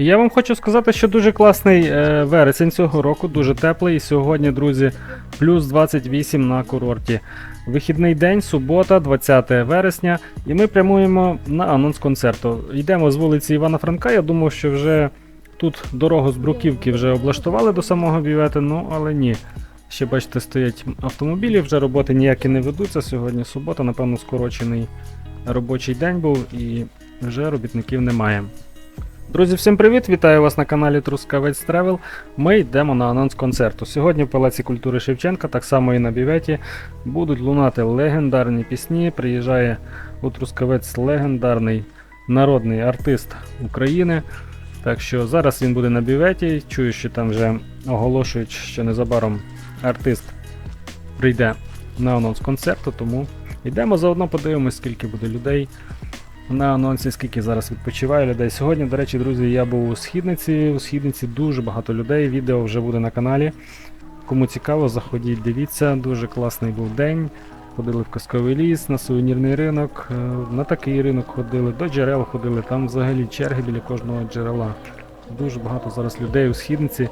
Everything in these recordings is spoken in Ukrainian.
Я вам хочу сказати, що дуже класний е, вересень цього року, дуже теплий. І сьогодні, друзі, плюс 28 на курорті. Вихідний день, субота, 20 вересня, і ми прямуємо на анонс концерту. Йдемо з вулиці Івана Франка. Я думав, що вже тут дорогу з Бруківки вже облаштували до самого бювету, ну але ні. Ще бачите, стоять автомобілі, вже роботи ніякі не ведуться. Сьогодні субота, напевно, скорочений робочий день був і вже робітників немає. Друзі, всім привіт! Вітаю вас на каналі Трускавець Тревел. Ми йдемо на анонс концерту. Сьогодні в Палаці культури Шевченка, так само і на Біветі, будуть лунати легендарні пісні. Приїжджає у Трускавець легендарний народний артист України. Так що зараз він буде на Біветі. Чую, що там вже оголошують, що незабаром артист прийде на анонс концерту, тому йдемо заодно подивимось, скільки буде людей на анонсі, скільки зараз відпочиває людей. Сьогодні, до речі, друзі, я був у східниці. У східниці дуже багато людей. Відео вже буде на каналі. Кому цікаво, заходіть, дивіться. Дуже класний був день. Ходили в казковий ліс, на сувенірний ринок, е, на такий ринок ходили, до джерел ходили, там взагалі черги біля кожного джерела. Дуже багато зараз людей у східниці.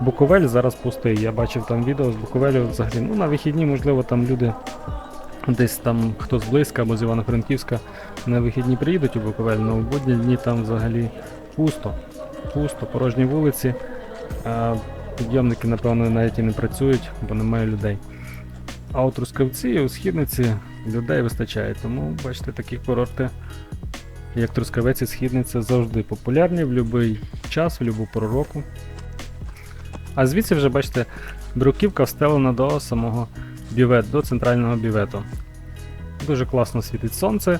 Буковель зараз пустий. Я бачив там відео з Буковелю взагалі. Ну, на вихідні, можливо, там люди десь там хто з близька або з Івано-Франківська на вихідні приїдуть у Буковель, але в будні дні там взагалі пусто. Пусто, порожні вулиці. А підйомники, напевно, навіть і не працюють, бо немає людей. А у Трускавці і у Східниці людей вистачає. Тому, бачите, такі курорти, як Трускавець і Східниця, завжди популярні в будь-який час, в будь-яку пору року. А звідси вже, бачите, бруківка встелена до самого бювет, до центрального бювету. Дуже класно світить сонце.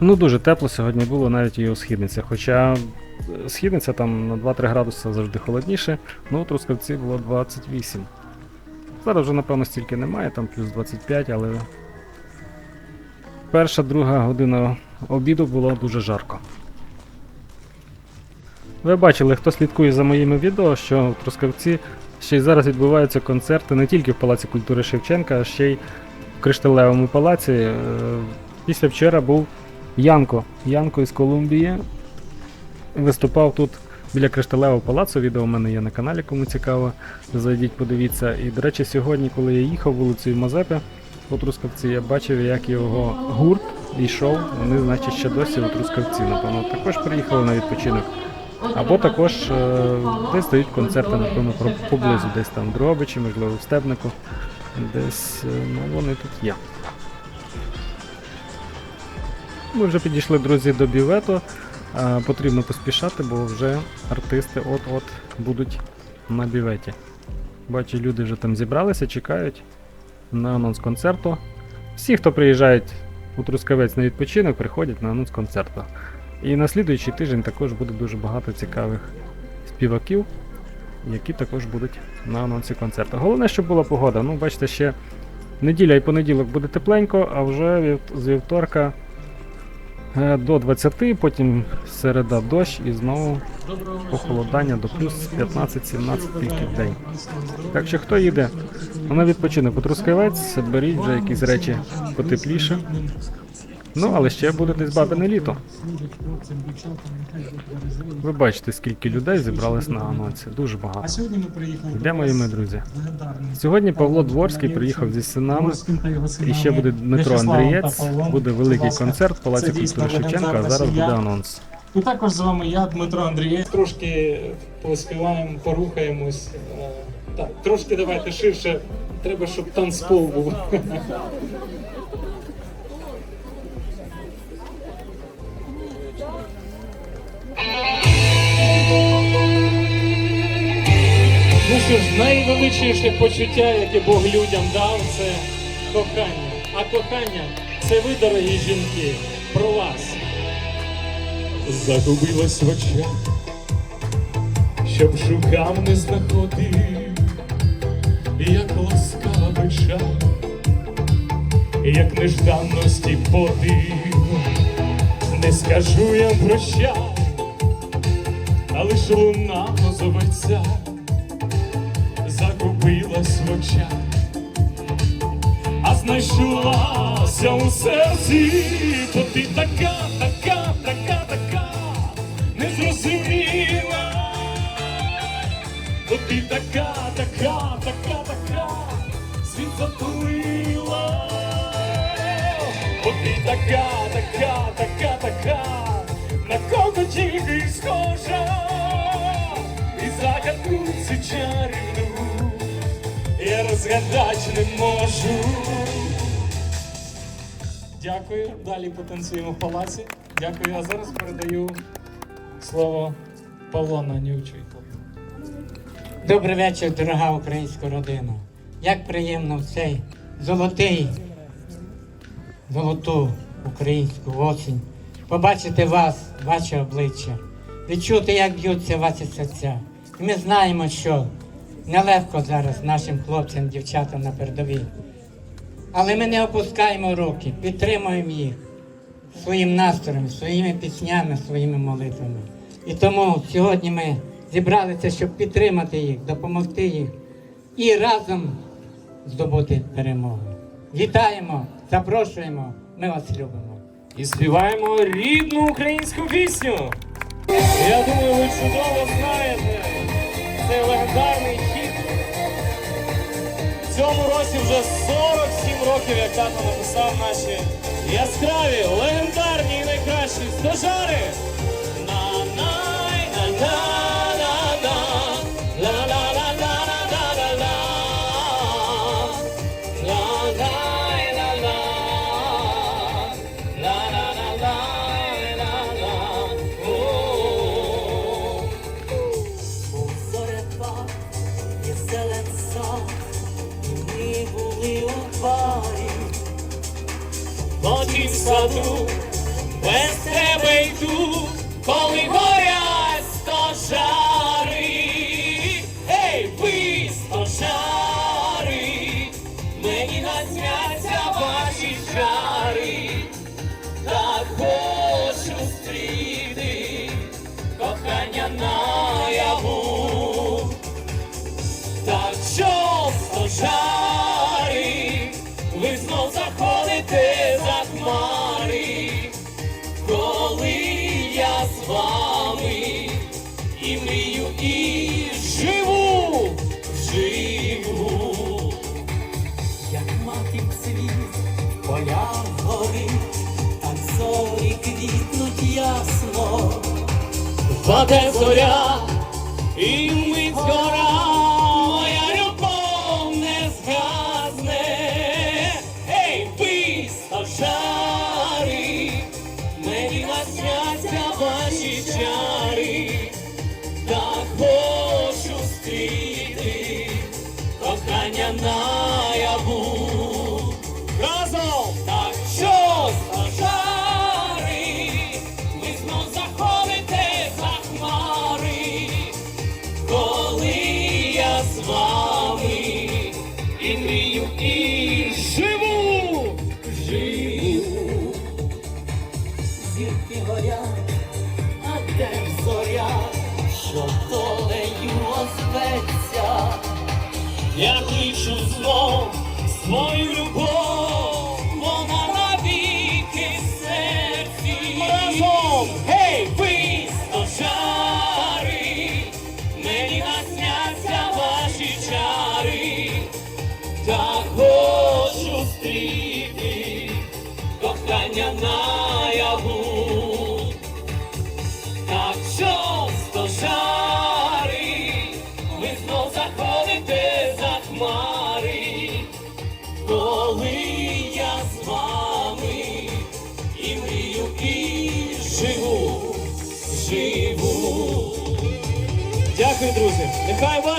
Ну, дуже тепло сьогодні було навіть і у східниці. Хоча е, східниця там на 2-3 градуси завжди холодніше, ну у Трускавці було 28. Зараз вже, напевно, стільки немає, там плюс 25, але перша, друга година обіду було дуже жарко. Ви бачили, хто слідкує за моїми відео, що в Трускавці ще й зараз відбуваються концерти не тільки в Палаці культури Шевченка, а ще й в Кришталевому палаці. Е, Після вчора був Янко. Янко із Колумбії. Виступав тут біля Кришталевого палацу. Відео у мене є на каналі, кому цікаво. Зайдіть, подивіться. І, до речі, сьогодні, коли я їхав вулицею Мазепи по Трускавці, я бачив, як його гурт йшов. Вони, значить, ще досі у Трускавці. Напевно, також приїхали на відпочинок. Або також е, десь дають концерти, напевно, поблизу, десь там в Дрогобичі, можливо, в Стебнику. Десь е, ну, вони тут є. Ми вже підійшли, друзі, до бювету. Е, Потрібно поспішати, бо вже артисти от-от будуть на бюветі. Бачу, люди вже там зібралися, чекають на анонс концерту. Всі, хто приїжджають у Трускавець на відпочинок, приходять на анонс концерту. І на слідуючий тиждень також буде дуже багато цікавих співаків, які також будуть на анонсі концерту. Головне, щоб була погода. Ну, бачите, ще неділя і понеділок буде тепленько, а вже з вівторка е, до 20, потім середа дощ і знову похолодання до плюс 15-17 тільки в день. Так що хто їде на відпочинок у Трускавець, беріть вже якісь речі потепліше. Ну, але ще буде десь бабине літо. Ви бачите, скільки людей зібралось на анонсі. Дуже А багато. сьогодні ми приїхали. Йдемо і ми, друзі. Сьогодні Павло Дворський приїхав зі синами. І ще буде Дмитро Андрієць, буде великий концерт в Палаці культури Шевченка, а зараз буде анонс. І також з вами я, Дмитро Андрієць. Трошки поспіваємо, порухаємось. Е, Так, трошки давайте ширше. Треба, щоб танцпол був. Що ж, найвеличніше почуття, яке Бог людям дав, це кохання. А кохання це ви, дорогі жінки, про вас. Загубилась в очах, щоб шукав, не знаходив, як ласкава печаль, як нежданності подив, не скажу я прощай, а лиш луна озоветься, звучать, а знайшлася у серці, бо ти така, така, така, така, не зрозуміла, бо ти така, така, така, така, світ затулила, бо ти така, така, така. Я розгадать не можу. Дякую. Далі потанцюємо в палаці. Дякую. А зараз передаю слово Павло Нанюченко. Добрий вечір, дорога українська родина. Як приємно в цей золотий, золоту українську осінь побачити вас, ваше обличчя, відчути, як б'ються ваші серця. І ми знаємо, що нелегко зараз нашим хлопцям, дівчатам на передовій. Але ми не опускаємо руки, підтримуємо їх своїм настроєм, своїми піснями, своїми молитвами. І тому сьогодні ми зібралися, щоб підтримати їх, допомогти їх і разом здобути перемогу. Вітаємо, запрошуємо, ми вас любимо. І співаємо рідну українську пісню. Я думаю, ви чудово знаєте. Це. В цьому році вже 47 років, як тато написав наші яскраві, легендарні і найкращі стожари. На-най, Мати цвіт, поля гори, так зорі квітнуть ясно. Паде зоря, і мить гора, моя любов не згасне. Ей, ви стожари, мені насняться ваші чари, так хочу стріти, кохання наяву. Що долею озветься. Я кличу знов свою любов,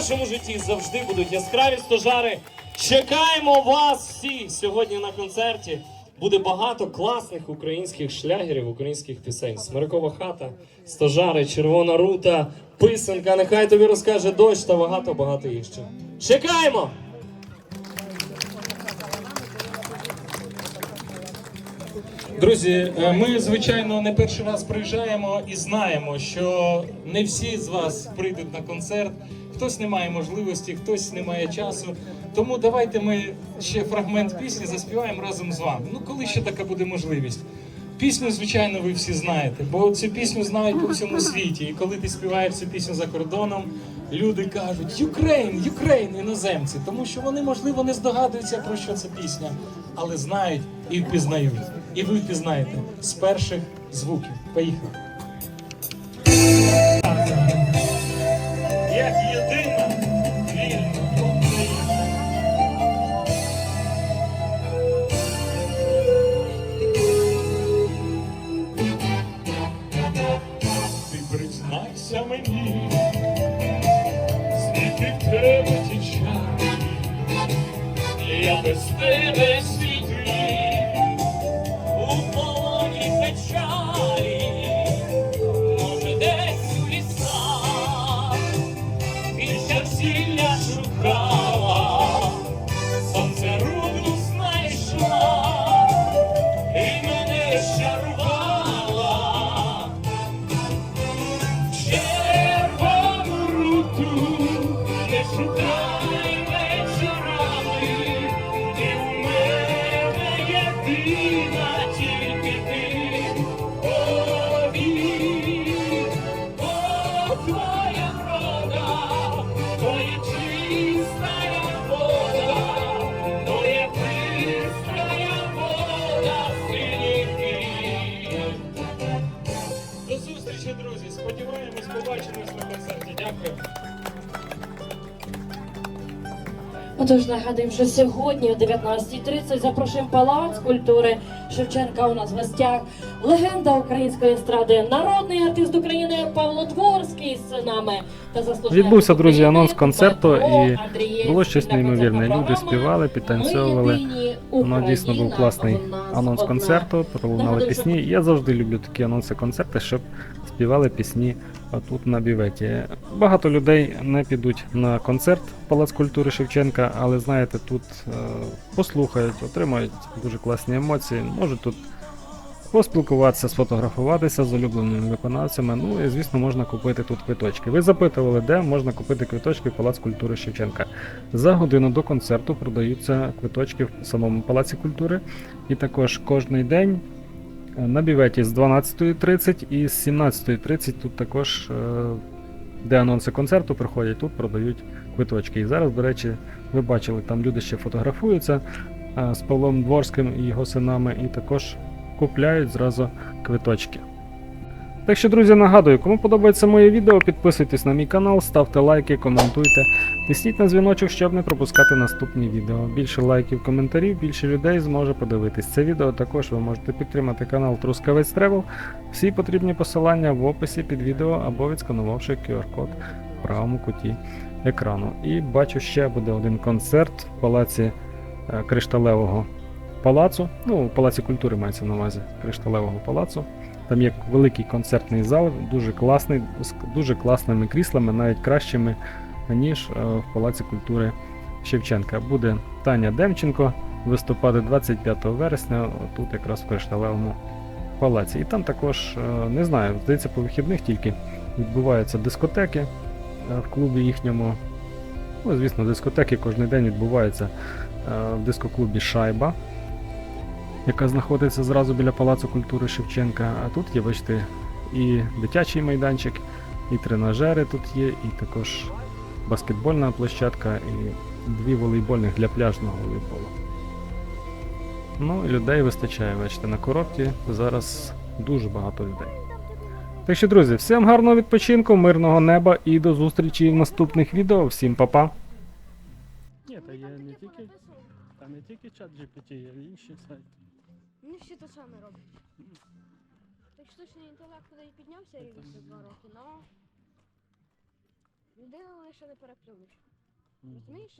вашому житті завжди будуть яскраві стожари. Чекаємо вас всі сьогодні на концерті. Буде багато класних українських шлягерів, українських пісень. Смиркова хата, стожари, червона рута, писанка. Нехай тобі розкаже дощ та багато багато їх. Чекаємо! Друзі, е, ми звичайно не перший раз приїжджаємо і знаємо, що не всі з вас прийдуть на концерт. Хтось не має можливості, хтось не має часу. Тому давайте ми ще фрагмент пісні заспіваємо разом з вами. Ну, коли ще така буде можливість. Пісню, звичайно, ви всі знаєте, бо цю пісню знають по всьому світі. І коли ти співаєш цю пісню за кордоном, люди кажуть Юкрейн, Юкрейн, іноземці, тому що вони, можливо, не здогадуються про що ця пісня, але знають і впізнають. І ви впізнаєте з перших звуків. Поїхали. Отож, нагадуємо, що сьогодні о 19.30 запрошуємо Палац культури Шевченка у нас в гостях. Легенда української естради, народний артист України Павло Дворський з нами та заслужений Відбувся, друзі, анонс концерту, і було щось неймовірне. Люди співали, підтанцьовували. Воно дійсно був класний анонс концерту, пролунали пісні. Я завжди люблю такі анонси концерти, щоб співали пісні тут на біветі. Багато людей не підуть на концерт Палац культури Шевченка, але знаєте, тут е, послухають, отримають дуже класні емоції, можуть тут поспілкуватися, сфотографуватися з улюбленими виконавцями. Ну і звісно, можна купити тут квиточки. Ви запитували, де можна купити квиточки в Палац культури Шевченка. За годину до концерту продаються квиточки в самому Палаці культури. І також кожний день на біветі з 12.30 і з 17.30 тут також, е, де анонси концерту приходять, тут продають квиточки. І зараз, до речі, ви бачили, там люди ще фотографуються е, з Павлом Дворським і його синами, і також купляють зразу квиточки. Так що, друзі, нагадую, кому подобається моє відео, підписуйтесь на мій канал, ставте лайки, коментуйте, тисніть на дзвіночок, щоб не пропускати наступні відео. Більше лайків, коментарів, більше людей зможе подивитись це відео. Також ви можете підтримати канал Трускавець Тревел. Всі потрібні посилання в описі під відео або відсканувавши QR-код в правому куті екрану. І бачу, ще буде один концерт в палаці е, Кришталевого палацу. Ну, в палаці культури мається на увазі Кришталевого палацу. Там є великий концертний зал, дуже класний, з дуже класними кріслами, навіть кращими, ніж е, в Палаці культури Шевченка. Буде Таня Демченко виступати 25 вересня, тут якраз в Кришталевому палаці. І там також, е, не знаю, здається, по вихідних тільки відбуваються дискотеки е, в клубі їхньому. Ну, звісно, дискотеки кожен день відбуваються в дискоклубі Шайба яка знаходиться зразу біля Палацу культури Шевченка. А тут є, бачите, і дитячий майданчик, і тренажери тут є, і також баскетбольна площадка, і дві волейбольних для пляжного волейболу. Ну, і людей вистачає, бачите, на курорті зараз дуже багато людей. Так що, друзі, всім гарного відпочинку, мирного неба і до зустрічі в наступних відео. Всім па-па! Ні, та є не тільки, та не тільки чат GPT, є інші сайти. Вони всі те саме роблять. Так штучний інтелект і піднявся рівно за два роки, але людина лише не переплюнеш. Розумієш?